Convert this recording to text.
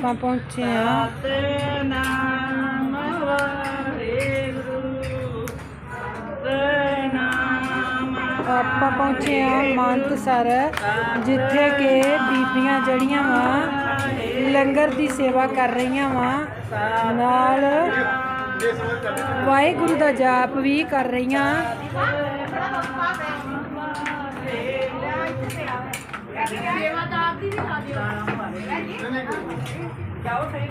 ਆਪਾਂ ਪਹੁੰਚੇ ਆ ਸਤਨਾਮ ਵਾਹਿਗੁਰੂ ਸਤਨਾਮ ਆਪਾਂ ਪਹੁੰਚੇ ਆ ਮਾਨਤਸਰ ਜਿੱਥੇ ਕਿ ਬੀਬੀਆਂ ਜੜੀਆਂ ਵਾ ਲੰਗਰ ਦੀ ਸੇਵਾ ਕਰ ਰਹੀਆਂ ਵਾ। ਨਾਲ ਵਾਹਿਗੁਰੂ ਦਾ ਜਾਪ ਵੀ ਕਰ ਰਹੀਆਂ। ਜਾਓ ਟ੍ਰੇਨ